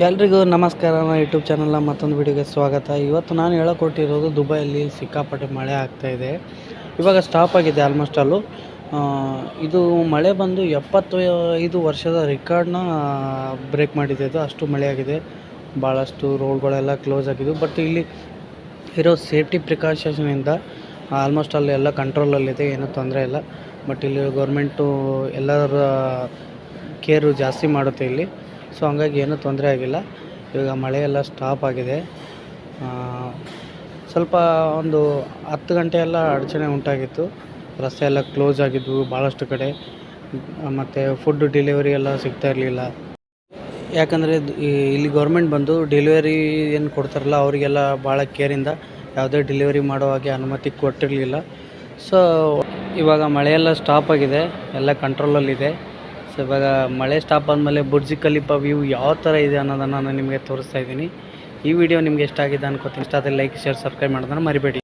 ಎಲ್ರಿಗೂ ನಮಸ್ಕಾರ. ನಾನು ಯೂಟ್ಯೂಬ್ ಚಾನಲ್ನ ಮತ್ತೊಂದು ವಿಡಿಯೋಗೆ ಸ್ವಾಗತ. ಇವತ್ತು ನಾನು ಹೇಳಕೊಟ್ಟಿರೋದು ದುಬೈಯಲ್ಲಿ ಸಿಕ್ಕಾಪಟ್ಟೆ ಮಳೆ ಆಗ್ತಾ ಇದೆ. ಇವಾಗ ಸ್ಟಾಪ್ ಆಗಿದೆ ಆಲ್ಮೋಸ್ಟ್ ಅಲ್ಲು. ಇದು ಮಳೆ ಬಂದು ಎಪ್ಪತ್ತು ಐದು ವರ್ಷದ ರೆಕಾರ್ಡ್ನ ಬ್ರೇಕ್ ಮಾಡಿದೆ. ಇದು ಅಷ್ಟು ಮಳೆ ಆಗಿದೆ. ಭಾಳಷ್ಟು ರೋಡ್ಗಳೆಲ್ಲ ಕ್ಲೋಸ್ ಆಗಿದ್ದು. ಬಟ್ ಇಲ್ಲಿ ಇರೋ ಸೇಫ್ಟಿ ಪ್ರಿಕಾಷನ್ಸಿಂದ ಆಲ್ಮೋಸ್ಟ್ ಅಲ್ಲಿ ಎಲ್ಲ ಕಂಟ್ರೋಲಲ್ಲಿದೆ ಏನೂ ತೊಂದರೆ ಇಲ್ಲ. ಬಟ್ ಇಲ್ಲಿ ಗೌರ್ಮೆಂಟು ಎಲ್ಲರ ಕೇರು ಜಾಸ್ತಿ ಮಾಡುತ್ತೆ ಇಲ್ಲಿ. ಸೊ ಹಂಗಾಗಿ ಏನೂ ತೊಂದರೆ ಆಗಿಲ್ಲ. ಇವಾಗ ಮಳೆ ಎಲ್ಲ ಸ್ಟಾಪ್ ಆಗಿದೆ ಸ್ವಲ್ಪ ಒಂದು ಹತ್ತು ಗಂಟೆ ಎಲ್ಲ ಅಡಚಣೆ ಉಂಟಾಗಿತ್ತು. ರಸ್ತೆ ಎಲ್ಲ ಕ್ಲೋಸ್ ಆಗಿದ್ವು ಭಾಳಷ್ಟು ಕಡೆ. ಮತ್ತು ಫುಡ್ ಡೆಲಿವರಿ ಎಲ್ಲ ಸಿಗ್ತಾ ಇರಲಿಲ್ಲ. ಯಾಕಂದರೆ ಇಲ್ಲಿ ಗೌರ್ಮೆಂಟ್ ಬಂದು ಡೆಲಿವರಿ ಏನು ಕೊಡ್ತಾರಲ್ಲ ಅವರಿಗೆಲ್ಲ ಭಾಳ ಕೇರಿಂದ ಯಾವುದೇ ಡೆಲಿವರಿ ಮಾಡೋ ಹಾಗೆ ಅನುಮತಿ ಕೊಟ್ಟಿರಲಿಲ್ಲ. ಸೊ ಇವಾಗ ಮಳೆಯೆಲ್ಲ ಸ್ಟಾಪ್ ಆಗಿದೆ. ಎಲ್ಲ ಕಂಟ್ರೋಲಲ್ಲಿದೆ ಸೊ ಇವಾಗ ಮಳೆ ಸ್ಟಾಪ್ ಆದಮೇಲೆ ಬುರ್ಜಿ ಖಲೀಫಾ ವ್ಯೂ ಯಾವ ಥರ ಇದೆ ಅನ್ನೋದನ್ನು ನಾನು ನಿಮಗೆ ತೋರಿಸ್ತಾ ಇದ್ದೀನಿ. ಈ ವಿಡಿಯೋ ನಿಮಗೆ ಇಷ್ಟ ಆಗಿದೆ ಅನ್ಕೋತೀನಿ. ಇಷ್ಟ ಆದರೆ ಲೈಕ್ ಶೇರ್ ಸಬ್ಸ್ಕ್ರೈಬ್ ಮಾಡೋದನ್ನು ಮರಿಬೇಡಿ.